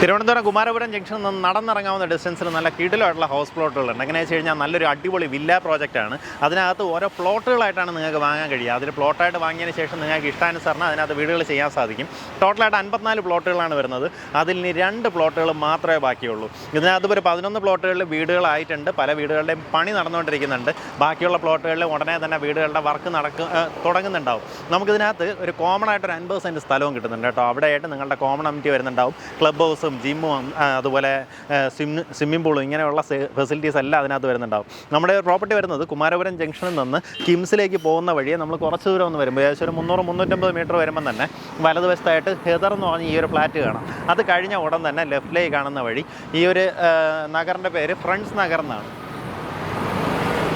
തിരുവനന്തപുരം കുമാരപുരം ജംഗ്ഷനിൽ നിന്ന് നടന്നിറങ്ങാവുന്ന ഡിസ്റ്റൻസിൽ നല്ല കിടിലായിട്ടുള്ള ഹൗസ് പ്ലോട്ടുകളുണ്ട് എങ്ങനെയാ വെച്ച് കഴിഞ്ഞാൽ നല്ലൊരു അടിപൊളി വില്ല പ്രോജക്റ്റാണ് അതിനകത്ത് ഓരോ പ്ലോട്ടുകളായിട്ടാണ് നിങ്ങൾക്ക് വാങ്ങാൻ കഴിയുക. അതിൽ പ്ലോട്ടായിട്ട് വാങ്ങിയതിന് ശേഷം നിങ്ങൾക്ക് ഇഷ്ടാനുസരണം അതിനകത്ത് വീടുകൾ ചെയ്യാൻ സാധിക്കും. ടോട്ടലായിട്ട് അൻപത്തിനാല് പ്ലോട്ടുകളാണ് വരുന്നത്. അതിൽ ഇനി രണ്ട് പ്ലോട്ടുകൾ മാത്രമേ ബാക്കിയുള്ളൂ. ഇതിനകത്ത് ഒരു പതിനൊന്ന് പ്ലോട്ടുകളിൽ വീടുകളായിട്ടുണ്ട്. പല വീടുകളുടെയും പണി നടന്നുകൊണ്ടിരിക്കുന്നുണ്ട്. ബാക്കിയുള്ള പ്ലോട്ടുകളിൽ ഉടനെ തന്നെ വീടുകളുടെ വർക്ക് നടക്കുക തുടങ്ങുന്നുണ്ടാവും. നമുക്കിതിനകത്ത് ഒരു കോമൺ ആയിട്ട് ഒരു അൻപത് സെന്റ് സ്ഥലവും കിട്ടുന്നുണ്ട് കേട്ടോ. അവിടെയായിട്ട് നിങ്ങളുടെ കോമൺ അമിറ്റി വരുന്നുണ്ടാവും. ക്ലബ് ഹൗസും ജിമ്മും അതുപോലെ സ്വിമ്മ് സ്വിമ്മിംഗ് പൂളും ഇങ്ങനെയുള്ള ഫെസിലിറ്റീസ് എല്ലാം അതിനകത്ത് വരുന്നുണ്ടാവും. നമ്മുടെ പ്രോപ്പർട്ടി വരുന്നത് കുമാരപുരം ജംഗ്ഷനിൽ നിന്ന് കിംസിലേക്ക് പോകുന്ന വഴിയെ നമ്മൾ കുറച്ച് ദൂരം ഒന്ന് വരുമ്പോൾ ഏകദേശം ഒരു മുന്നൂറ് മുന്നൂറ്റമ്പത് മീറ്റർ വരുമ്പം തന്നെ വലതുവശത്തായിട്ട് ഹെദർ എന്ന് പറഞ്ഞ ഈ ഒരു ഫ്ലാറ്റ് കാണാം. അത് കഴിഞ്ഞ ഉടൻ തന്നെ ലെഫ്റ്റിലേക്ക് കാണുന്ന വഴി ഈ ഒരു നഗറിന്റെ പേര് ഫ്രണ്ട്സ് നഗർ എന്നാണ്.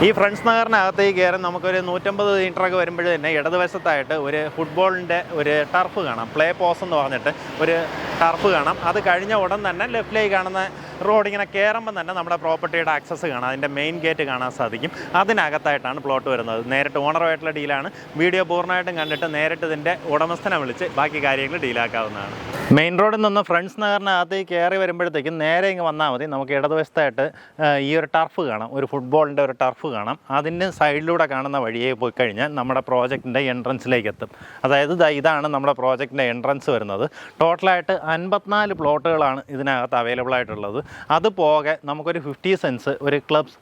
ഈ ഫ്രണ്ട്സ് നഗറിനകത്തേക്ക് കയറി നമുക്കൊരു നൂറ്റമ്പത് മീറ്ററൊക്കെ വരുമ്പോഴേ തന്നെ ഇടതുവശത്തായിട്ട് ഒരു ഫുട്ബോളിന്റെ ഒരു ടർഫ് കാണാം. പ്ലേ പോസ് എന്ന് പറഞ്ഞിട്ട് ഒരു ടർഫ് കാണാം. അത് കഴിഞ്ഞ ഉടൻ തന്നെ ലെഫ്റ്റിലേക്ക് കാണുന്ന റോഡ് ഇങ്ങനെ കയറുമ്പം തന്നെ നമ്മുടെ പ്രോപ്പർട്ടിയുടെ ആക്സസ് കാണാം അതിന്റെ മെയിൻ ഗേറ്റ് കാണാൻ സാധിക്കും. അതിനകത്തായിട്ടാണ് പ്ലോട്ട് വരുന്നത്. നേരിട്ട് ഓണറുമായിട്ടുള്ള ഡീലാണ്. വീഡിയോ പൂർണമായിട്ടും കണ്ടിട്ട് നേരിട്ട് ഇതിന്റെ ഉടമസ്ഥനെ വിളിച്ച് ബാക്കി കാര്യങ്ങൾ ഡീലാക്കാവുന്നതാണ്. മെയിൻ റോഡിൽ നിന്ന് ഫ്രണ്ട്സ് നഗറിനകത്തേക്ക് കയറി വരുമ്പോഴത്തേക്കും നേരെ ഇങ്ങ് വന്നാൽ മതി. നമുക്ക് ഇടതുവശത്തായിട്ട് ഈ ഒരു ടർഫ് കാണാം. ഒരു ഫുട്ബോളിന്റെ ഒരു ടർഫ് കാണാം. അതിന്റെ സൈഡിലൂടെ കാണുന്ന വഴിയെ പോയി കഴിഞ്ഞാൽ നമ്മുടെ പ്രോജക്റ്റിന്റെ എൻട്രൻസിലേക്ക് എത്തും. അതായത് ഇതാണ് നമ്മുടെ പ്രോജക്റ്റിന്റെ എൻട്രൻസ് വരുന്നത്. ടോട്ടലായിട്ട് അൻപത്തിനാല് പ്ലോട്ടുകളാണ് ഇതിനകത്ത് അവൈലബിൾ ആയിട്ടുള്ളത്. അത് പോകെ നമുക്കൊരു ഫിഫ്റ്റി സെൻസ് ഒരു ക്ലബ്സ്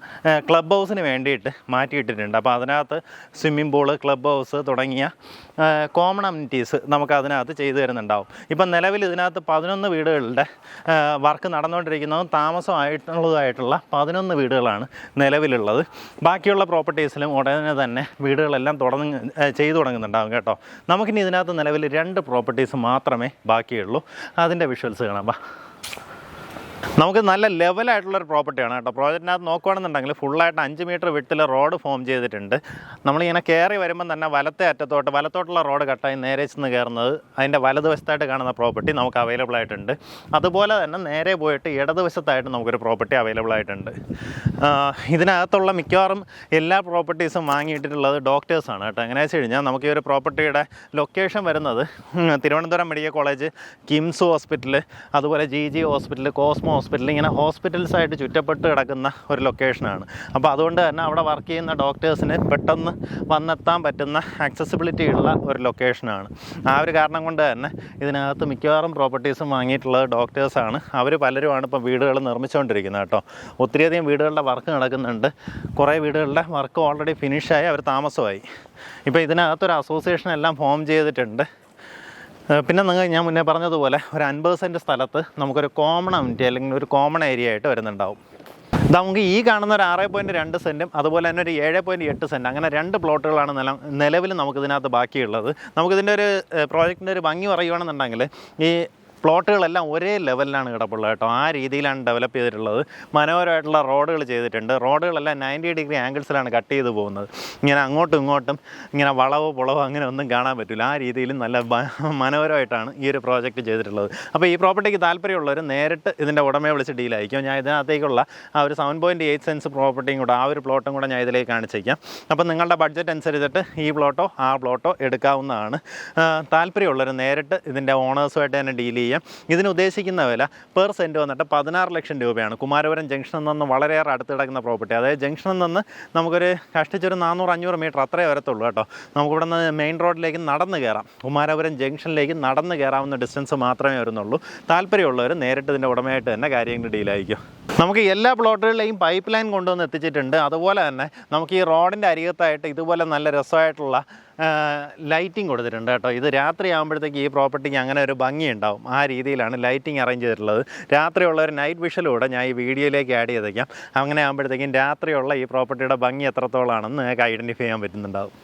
ക്ലബ് ഹൗസിന് വേണ്ടിയിട്ട് മാറ്റിയിട്ടിട്ടുണ്ട്. അപ്പോൾ അതിനകത്ത് സ്വിമ്മിംഗ് പൂൾ ക്ലബ് ഹൗസ് തുടങ്ങിയ കോമൺ അമ്യൂണിറ്റീസ് നമുക്ക് അതിനകത്ത് ചെയ്തു തരുന്നുണ്ടാവും. ഇപ്പം നിലവിൽ ഇതിനകത്ത് പതിനൊന്ന് വീടുകളുടെ വർക്ക് നടന്നുകൊണ്ടിരിക്കുന്നതും താമസമായിട്ടുള്ളതായിട്ടുള്ള പതിനൊന്ന് വീടുകളാണ് നിലവിലുള്ളത്. ബാക്കിയുള്ള പ്രോപ്പർട്ടീസിലും ഉടനെ തന്നെ വീടുകളെല്ലാം തുടങ്ങി ചെയ്തു തുടങ്ങുന്നുണ്ടാവും കേട്ടോ. നമുക്കിനി ഇതിനകത്ത് നിലവിൽ രണ്ട് പ്രോപ്പർട്ടീസ് മാത്രമേ ബാക്കിയുള്ളൂ. അതിന്റെ വിഷ്വൽസ് കാണാം. നമുക്ക് നല്ല ലെവലായിട്ടുള്ളൊരു പ്രോപ്പർട്ടിയാണ് കേട്ടോ. പ്രോജക്റ്റിനകത്ത് നോക്കുകയാണെന്നുണ്ടെങ്കിൽ ഫുള്ളായിട്ട് അഞ്ച് മീറ്റർ വിട്ടിൽ റോഡ് ഫോം ചെയ്തിട്ടുണ്ട്. നമ്മളിങ്ങനെ കയറി വരുമ്പം തന്നെ വലത്തെ അറ്റത്തോട്ട് വലത്തോട്ടുള്ള റോഡ് കട്ടായി നേരെ ചെന്ന് കയറുന്നത് അതിന്റെ വലതുവശത്തായിട്ട് കാണുന്ന പ്രോപ്പർട്ടി നമുക്ക് അവൈലബിൾ ആയിട്ടുണ്ട്. അതുപോലെ തന്നെ നേരെ പോയിട്ട് ഇടതുവശത്തായിട്ട് നമുക്കൊരു പ്രോപ്പർട്ടി അവൈലബിൾ ആയിട്ടുണ്ട്. ഇതിനകത്തുള്ള മിക്കവാറും എല്ലാ പ്രോപ്പർട്ടീസും വാങ്ങിയിട്ടുള്ളത് ഡോക്ടേഴ്സാണ് കേട്ടോ. എങ്ങനെയാ വെച്ച് കഴിഞ്ഞാൽ നമുക്ക് ഈ ഒരു പ്രോപ്പർട്ടിയുടെ ലൊക്കേഷൻ വരുന്നത് Thiruvananthapuram medical college KIMS hospital അതുപോലെ G G hospital Cosmo hospital ഇങ്ങനെ ഹോസ്പിറ്റൽസ് ആയിട്ട് ചുറ്റപ്പെട്ട് കിടക്കുന്ന ഒരു ലൊക്കേഷനാണ് അപ്പോൾ അതുകൊണ്ട് തന്നെ അവിടെ വർക്ക് ചെയ്യുന്ന ഡോക്ടേഴ്സിന് പെട്ടെന്ന് വന്നെത്താൻ പറ്റുന്ന ആക്സസിബിലിറ്റി ഉള്ള ഒരു ലൊക്കേഷനാണ് ആ ഒരു കാരണം കൊണ്ട് തന്നെ ഇതിനകത്ത് മിക്കവാറും പ്രോപ്പർട്ടീസും വാങ്ങിയിട്ടുള്ളത് ഡോക്ടേഴ്സാണ് അവർ പലരുമാണ് ഇപ്പോൾ വീടുകൾ നിർമ്മിച്ചുകൊണ്ടിരിക്കുന്നത് കേട്ടോ. ഒത്തിരിയധികം വീടുകളുടെ വർക്ക് നടക്കുന്നുണ്ട്. കുറേ വീടുകളുടെ വർക്ക് ഓൾറെഡി ഫിനിഷായി അവർ താമസമായി. ഇപ്പോൾ ഇതിനകത്തൊരു അസോസിയേഷൻ എല്ലാം ഫോം ചെയ്തിട്ടുണ്ട്. പിന്നെ നിങ്ങൾ ഞാൻ മുന്നേ പറഞ്ഞതുപോലെ ഒരു അൻപത് സെന്റ് സ്ഥലത്ത് നമുക്കൊരു കോമൺ അമിറ്റി അല്ലെങ്കിൽ ഒരു കോമൺ ഏരിയ ആയിട്ട് വരുന്നുണ്ടാവും. ഇത് നമുക്ക് ഈ കാണുന്ന ഒരു ആറ് പോയിന്റ് രണ്ട് സെന്റും അതുപോലെ തന്നെ ഒരു ഏഴ് പോയിന്റ് എട്ട് സെന്റ് അങ്ങനെ രണ്ട് പ്ലോട്ടുകളാണ് നില നിലവിൽ നമുക്കിതിനകത്ത് ബാക്കിയുള്ളത്. നമുക്കിതിന്റെ ഒരു പ്രോജക്റ്റിന്റെ ഒരു ഭംഗി പറയുകയാണെന്നുണ്ടെങ്കിൽ ഈ പ്ലോട്ടുകളെല്ലാം ഒരേ ലെവലിലാണ് കിടപ്പുള്ളത് കേട്ടോ. ആ രീതിയിലാണ് ഡെവലപ്പ് ചെയ്തിട്ടുള്ളത്. മനോഹരമായിട്ടുള്ള റോഡുകൾ ചെയ്തിട്ടുണ്ട്. റോഡുകളെല്ലാം നയന്റി ഡിഗ്രി ആംഗിൾസിലാണ് കട്ട് ചെയ്ത് പോകുന്നത്. ഇങ്ങനെ അങ്ങോട്ടും ഇങ്ങോട്ടും ഇങ്ങനെ വളവോ പുളവോ അങ്ങനെ ഒന്നും കാണാൻ പറ്റില്ല. ആ രീതിയിലും നല്ല മനോഹരമായിട്ടാണ് ഈ ഒരു പ്രോജക്റ്റ് ചെയ്തിട്ടുള്ളത്. അപ്പോൾ ഈ പ്രോപ്പർട്ടിക്ക് താല്പര്യമുള്ളവർ നേരിട്ട് ഇതിന്റെ ഉടമയെ വിളിച്ച് ഡീലായിരിക്കും ഞാൻ ഇതിനകത്തേക്കുള്ള ആ ഒരു സെവൻ പോയിന്റ് എയ്റ്റ് സെൻസ് പ്രോപ്പർട്ടിയും കൂടെ ആ ഒരു പ്ലോട്ടും കൂടെ ഞാൻ ഇതിലേക്ക് കാണിച്ചേക്കാം. അപ്പോൾ നിങ്ങളുടെ ബഡ്ജറ്റ് അനുസരിച്ചിട്ട് ഈ പ്ലോട്ടോ ആ പ്ലോട്ടോ എടുക്കാവുന്നതാണ്. താല്പര്യമുള്ളവർ നേരിട്ട് ഇതിന്റെ ഓണേഴ്സുമായിട്ട് തന്നെ ഡീൽ ചെയ്യാം. ഇതിന് ഉദ്ദേശിക്കുന്ന വില പെർ സെന്റ് വന്നിട്ട് പതിനാറ് ലക്ഷം രൂപയാണ്. കുമാരപുരം ജംഗ്ഷനിൽ നിന്ന് വളരെയേറെ അടുത്ത് കിടക്കുന്ന പ്രോപ്പർട്ടി അതായത് ജംഗ്ഷനിൽ നിന്ന് നമുക്കൊരു കഷ്ടിച്ചൊരു നാനൂറ് അഞ്ഞൂറ് മീറ്റർ അത്രേ വരത്തുള്ളൂ കേട്ടോ. നമുക്കിവിടെ നിന്ന് മെയിൻ റോഡിലേക്ക് നടന്ന് കയറാം കുമാരപുരം ജംഗ്ഷനിലേക്ക് നടന്ന് കയറാവുന്ന ഡിസ്റ്റൻസ് മാത്രമേ വരുന്നുള്ളൂ. താല്പര്യമുള്ളവർ നേരിട്ട് ഇതിന്റെ ഉടമയായിട്ട് തന്നെ കാര്യങ്ങൾ ഡീലായിരിക്കും നമുക്ക് എല്ലാ പ്ലോട്ടുകളിലെയും പൈപ്പ് ലൈൻ കൊണ്ടുവന്ന് എത്തിച്ചിട്ടുണ്ട്. അതുപോലെ തന്നെ നമുക്ക് ഈ റോഡിന്റെ അരികത്തായിട്ട് ഇതുപോലെ നല്ല രസമായിട്ടുള്ള ലൈറ്റിംഗ് കൊടുത്തിട്ടുണ്ട് കേട്ടോ. ഇത് രാത്രി ആകുമ്പോഴത്തേക്ക് ഈ പ്രോപ്പർട്ടിക്ക് അങ്ങനെ ഒരു ഭംഗി ഉണ്ടാവും. ആ രീതിയിലാണ് ലൈറ്റിംഗ് അറേഞ്ച് ചെയ്തിട്ടുള്ളത്. രാത്രിയുള്ള ഒരു നൈറ്റ് വിഷലൂടെ ഞാൻ ഈ വീഡിയോയിലേക്ക് ആഡ് ചെയ്തേക്കാം. അങ്ങനെ ആകുമ്പോഴത്തേക്കും രാത്രിയുള്ള ഈ പ്രോപ്പർട്ടിയുടെ ഭംഗി എത്രത്തോളമാണെന്ന് നിങ്ങൾക്ക് ഐഡന്റിഫൈ ചെയ്യാൻ പറ്റുന്നുണ്ടാവും.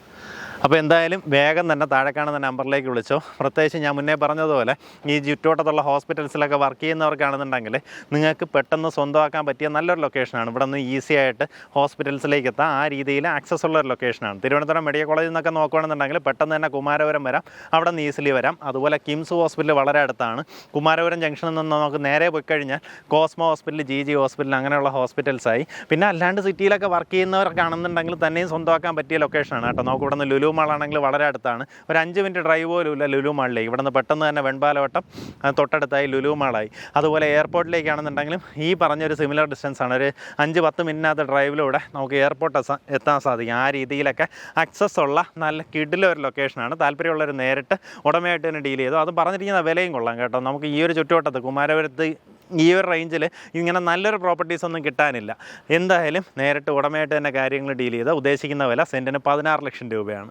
അപ്പോൾ എന്തായാലും വേഗം തന്നെ താഴെ കാണുന്ന നമ്പറിലേക്ക് വിളിച്ചോ. പ്രത്യേകിച്ച് ഞാൻ മുന്നേ പറഞ്ഞതുപോലെ ഈ ചുറ്റോട്ടത്തുള്ള ഹോസ്പിറ്റൽസിലൊക്കെ വർക്ക് ചെയ്യുന്നവർക്കാണെന്നുണ്ടെങ്കിൽ നിങ്ങൾക്ക് പെട്ടെന്ന് സ്വന്തമാക്കാൻ പറ്റിയ നല്ലൊരു ലൊക്കേഷനാണ്. ഇവിടെ നിന്ന് ഈസി ആയിട്ട് ഹോസ്പിറ്റൽസിലേക്ക് എത്താം. ആ രീതിയിൽ ആക്സസ് ഉള്ള ഒരു ലൊക്കേഷനാണ്. തിരുവനന്തപുരം മെഡിക്കൽ കോളേജിൽ നിന്നൊക്കെ നോക്കുകയാണെന്നുണ്ടെങ്കിൽ പെട്ടെന്ന് തന്നെ കുമാരപുരം വരാം. അവിടെ നിന്ന് ഈസിലി വരാം. അതുപോലെ കിംസ് ഹോസ്പിറ്റൽ വളരെ അടുത്താണ്. കുമാരപുരം ജംഗ്ഷനിൽ നിന്ന് നമുക്ക് നേരെ പോയി കഴിഞ്ഞാൽ Cosmo hospital G G hospital അങ്ങനെയുള്ള ഹോസ്പിറ്റൽസായി. പിന്നെ അല്ലാണ്ട് സിറ്റിയിലൊക്കെ വർക്ക് ചെയ്യുന്നവർക്കാണെന്നുണ്ടെങ്കിൽ തന്നെയും സ്വന്തമാക്കാൻ പറ്റിയ ലൊക്കേഷനാണ് കേട്ടോ. നമുക്ക് ഇവിടെ നിന്ന് ലുലു ലുലു മാളാണെങ്കിൽ വളരെ അടുത്താണ്. ഒരു അഞ്ച് മിനിറ്റ് ഡ്രൈവ് പോലും ഇല്ല ലുലു മാളിലേക്ക് ഇവിടെ നിന്ന് പെട്ടെന്ന് തന്നെ വെൺപാലവട്ടം തൊട്ടടുത്തായി ലുലു മാളായി. അതുപോലെ എയർപോർട്ടിലേക്കാണെന്നുണ്ടെങ്കിലും ഈ പറഞ്ഞൊരു സിമിലർ ഡിസ്റ്റൻസ് ആണ്. ഒരു അഞ്ച് പത്ത് മിനിറ്റിനകത്ത് ഡ്രൈവിലൂടെ നമുക്ക് എയർപോർട്ട് എത്താൻ- സാധിക്കും. ആ രീതിയിലൊക്കെ അക്സസ് ഉള്ള നല്ല കിഡിലെ ഒരു ലൊക്കേഷനാണ് താല്പര്യമുള്ളവർ നേരിട്ട് ഉടമയായിട്ട് തന്നെ ഡീൽ ചെയ്തു. അത് പറഞ്ഞിരിക്കുന്ന വിലയും കൊള്ളാം കേട്ടോ. നമുക്ക് ഈ ഒരു ചുറ്റുവട്ടത്ത് കുമാരപുരത്ത് ഈ ഒരു റേഞ്ചിൽ ഇങ്ങനെ നല്ലൊരു പ്രോപ്പർട്ടീസ് ഒന്നും കിട്ടാനില്ല. എന്തായാലും നേരിട്ട് ഉടമയായിട്ട് തന്നെ കാര്യങ്ങൾ ഡീൽ ചെയ്ത് ഉദ്ദേശിക്കുന്ന വില സെന്റിന് പതിനാറ് ലക്ഷം രൂപയാണ്.